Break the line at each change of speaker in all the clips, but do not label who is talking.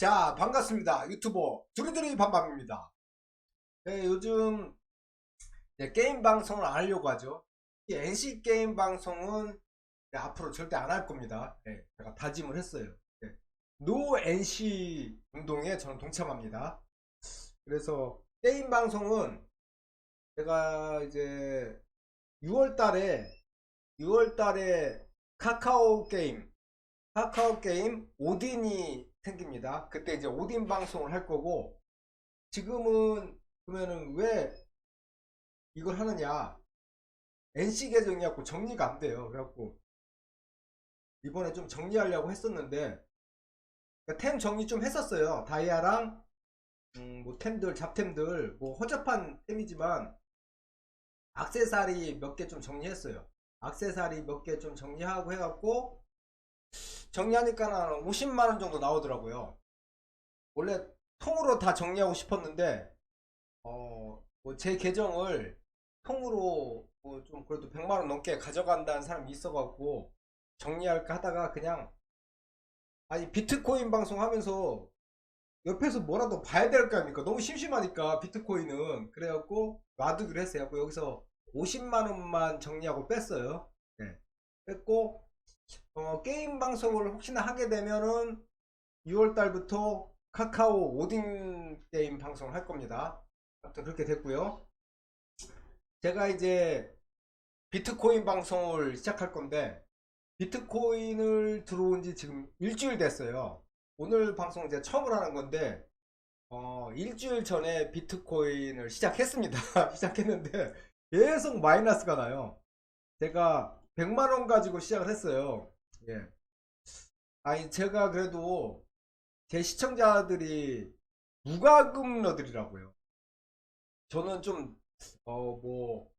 자 반갑습니다. 유튜버 두리두리 반밤입니다. 네, 요즘 이제 게임 방송을 안 하려고 하죠. 이 NC 게임 방송은 네, 앞으로 절대 안 할 겁니다. 네, 제가 다짐을 했어요. 네. 노 NC 운동에 저는 동참합니다. 그래서 게임 방송은 제가 이제 6월 달에 6월 달에 카카오 게임 카카오 게임 오딘이 생깁니다. 그때 이제 오딘 방송을 할 거고 지금은 그러면은 왜 이걸 하느냐 NC 계정이갖고 정리가 안 돼요. 그래갖고 이번에 좀 정리하려고 했었는데 그러니까 템 정리 좀 했었어요. 다이아랑 음, 뭐 템들 잡템들 뭐 허접한 템이지만 악세사리 몇 개 좀 정리했어요. 악세사리 몇 개 좀 정리하고 해갖고 정리하니까 50만원 정도 나오더라고요. 원래 통으로 다 정리하고 싶었는데, 어, 뭐 제 계정을 통으로 뭐 좀 그래도 100만원 넘게 가져간다는 사람이 있어갖고 정리할까 하다가 그냥, 아니, 비트코인 방송 하면서 옆에서 뭐라도 봐야 될 거 아닙니까? 너무 심심하니까 비트코인은. 그래갖고 놔두기로 했어요. 여기서 50만원만 정리하고 뺐어요. 네. 뺐고, 어, 게임 방송을 혹시나 하게 되면은 6월 달부터 카카오 오딘 게임 방송을 할 겁니다. 아무튼 그렇게 됐고요. 제가 이제 비트코인 방송을 시작할 건데 비트코인을 들어온 지 지금 일주일 됐어요. 오늘 방송 이제 처음으로 하는 건데 어, 일주일 전에 비트코인을 시작했습니다. 시작했는데 계속 마이너스가 나요. 제가 100만원 가지고 시작을 했어요. 예. 아니, 제가 그래도 제 시청자들이 무과금러들이라고요. 저는 좀, 어, 뭐,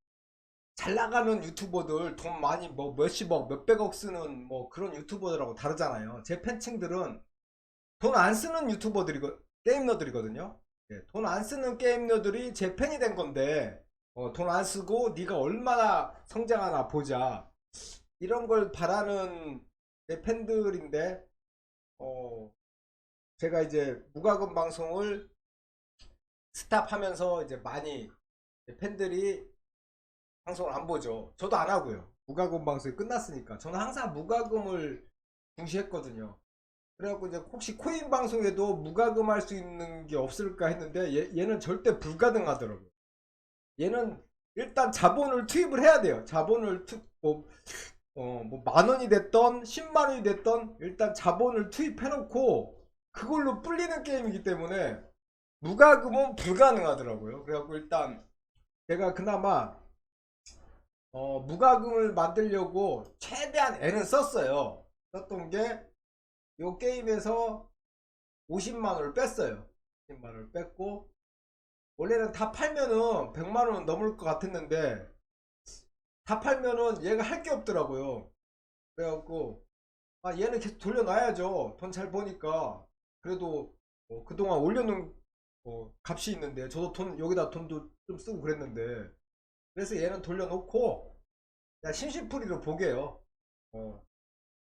잘 나가는 유튜버들 돈 많이 뭐 몇십억, 몇백억 쓰는 뭐 그런 유튜버들하고 다르잖아요. 제 팬층들은 돈 안 쓰는 유튜버들이고, 게임러들이거든요. 예, 돈 안 쓰는 게임러들이 제 팬이 된 건데, 어, 돈 안 쓰고 네가 얼마나 성장하나 보자. 이런 걸 바라는 내 팬들인데 어 제가 이제 무과금 방송을 스탑하면서 이제 많이 팬들이 방송을 안 보죠. 저도 안 하고요. 무과금 방송이 끝났으니까 저는 항상 무과금을 중시했거든요. 그래갖고 이제 혹시 코인 방송에도 무과금 할 수 있는 게 없을까 했는데 얘, 얘는 절대 불가능하더라고요. 얘는 일단 자본을 투입을 해야 돼요. 자본을 투, 뭐, 어, 뭐, 만 원이 됐던, 10만 원이 됐던, 일단 자본을 투입해 놓고, 그걸로 불리는 게임이기 때문에, 무과금은 불가능하더라고요. 그래갖고 일단, 제가 그나마, 어, 무과금을 만들려고 최대한 애는 썼어요. 썼던 게, 요 게임에서 50만 원을 뺐어요. 50만 원을 뺐고, 원래는 다 팔면은 100만 원 넘을 것 같았는데, 다 팔면은 얘가 할 게 없더라고요. 그래갖고 아 얘는 계속 돌려놔야죠. 돈 잘 버니까 그래도 어, 그동안 올려놓은 어, 값이 있는데 저도 돈 여기다 돈도 좀 쓰고 그랬는데 그래서 얘는 돌려놓고 야 심심풀이로 보게요. 어,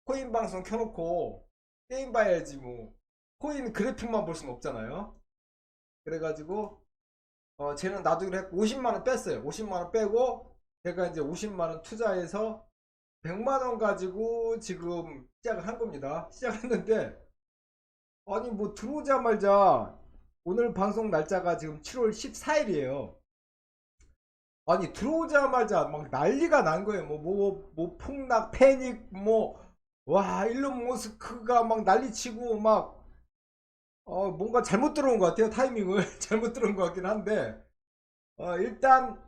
코인 방송 켜놓고 게임 봐야지 뭐 코인 그래픽만 볼 수는 없잖아요. 그래가지고 어, 쟤는 놔두기로 했고 50만원 뺐어요. 50만원 빼고 제가 이제 50만원 투자해서 100만원 가지고 지금 시작을 한 겁니다. 시작 했는데, 아니, 뭐 들어오자마자 오늘 방송 날짜가 지금 7월 14일이에요. 아니, 들어오자마자 막 난리가 난 거예요. 뭐, 뭐, 뭐, 폭락, 패닉, 뭐, 와, 일론 머스크가 막 난리치고 막, 어, 뭔가 잘못 들어온 것 같아요. 타이밍을. 잘못 들어온 것 같긴 한데, 어, 일단,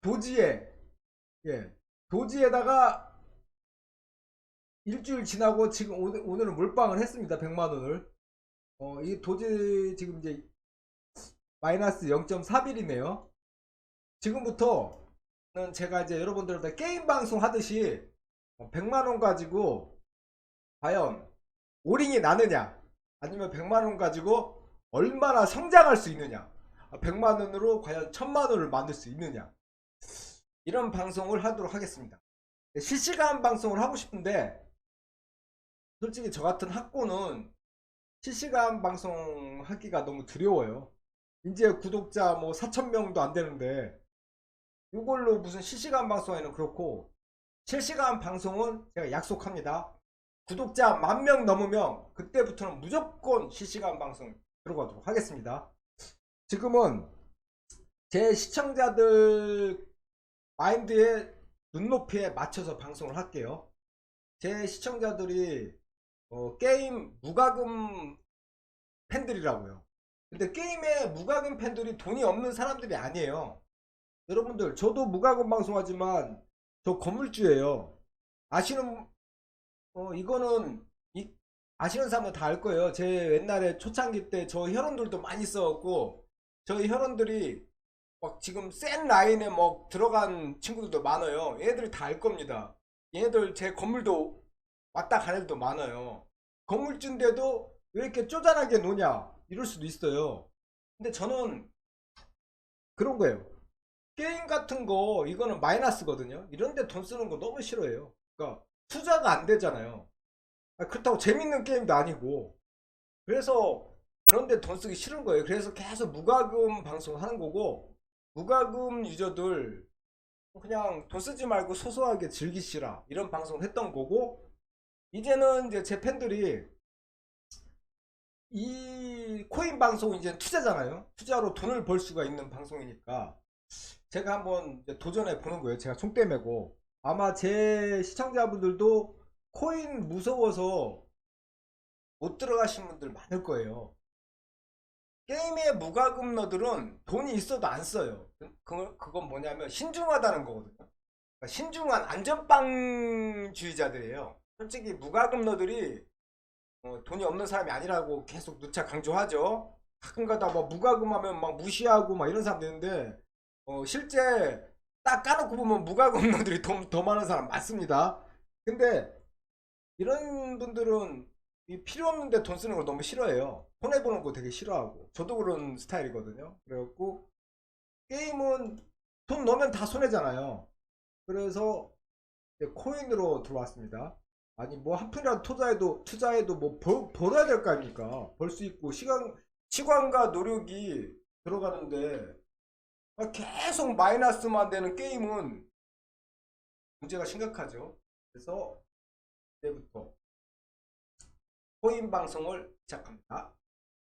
도지에, 예. 도지에다가 일주일 지나고 지금 오늘, 오늘은 몰빵을 했습니다. 100만 원을. 어, 이 도지 지금 이제 마이너스 0.4빌이네요. 지금부터는 제가 이제 여러분들한테 게임 방송 하듯이 100만 원 가지고 과연 올인이 나느냐 아니면 100만 원 가지고 얼마나 성장할 수 있느냐 100만 원으로 과연 1000만 원을 만들 수 있느냐 이런 방송을 하도록 하겠습니다. 실시간 방송을 하고 싶은데 솔직히 저 같은 학고는 실시간 방송 하기가 너무 두려워요. 이제 구독자 뭐 4,000명도 안 되는데 이걸로 무슨 실시간 방송에는 그렇고 실시간 방송은 제가 약속합니다. 구독자 만 명 넘으면 그때부터는 무조건 실시간 방송 들어가도록 하겠습니다. 지금은 제 시청자들 마인드에 눈높이에 맞춰서 방송을 할게요. 제 시청자들이 어, 게임 무과금 팬들이라고요. 근데 게임에 무과금 팬들이 돈이 없는 사람들이 아니에요. 여러분들 저도 무과금 방송하지만 저 건물주예요. 아시는 어 이거는 이- 아시는 사람들 다알 거예요. 제 옛날에 초창기 때 저 혈원들도 많이 써갖고 저희 혈원들이 막 지금 센 라인에 뭐 들어간 친구들도 많아요. 얘네들이 다알 겁니다. 얘네들 제 건물도 왔다 간 애들도 많아요. 건물주인데도 왜 이렇게 쪼잔하게 노냐 이럴 수도 있어요. 근데 저는 그런 거예요. 게임 같은 거 이거는 마이너스거든요. 이런데 돈 쓰는 거 너무 싫어해요. 그러니까 투자가 안 되잖아요. 아, 그렇다고 재밌는 게임도 아니고 그래서 그런데 돈 쓰기 싫은 거예요. 그래서 계속 무과금 방송하는 거고 무과금 유저들 그냥 돈 쓰지 말고 소소하게 즐기시라 이런 방송을 했던 거고 이제는 이제 제 팬들이 이 코인 방송은 이제 투자잖아요. 투자로 돈을 벌 수가 있는 방송이니까 제가 한번 도전해 보는 거예요. 제가 총대 메고 아마 제 시청자분들도 코인 무서워서 못 들어가신 분들 많을 거예요. 게임의 무과금 너들은 돈이 있어도 안 써요. 그, 그건 뭐냐면 신중하다는 거거든요. 그러니까 신중한 안전빵주의자들이에요. 솔직히 무과금 너들이 어, 돈이 없는 사람이 아니라고 계속 누차 강조하죠. 가끔가다 뭐 무과금하면 막 무시하고 막 이런 사람도 있는데 어, 실제 딱 까놓고 보면 무과금 너들이 돈 더 많은 사람 많습니다. 근데 이런 분들은 이 필요 없는데 돈 쓰는 걸 너무 싫어해요. 손해보는 거 되게 싫어하고. 저도 그런 스타일이거든요. 그래갖고, 게임은 돈 넣으면 다 손해잖아요. 그래서, 코인으로 들어왔습니다. 아니, 뭐, 한 푼이라도 투자해도, 투자해도 뭐, 벌, 벌어야 될 거 아닙니까? 벌 수 있고, 시간, 시간과 노력이 들어가는데, 아, 계속 마이너스만 되는 게임은 문제가 심각하죠. 그래서, 이제부터 코인 방송을 시작합니다.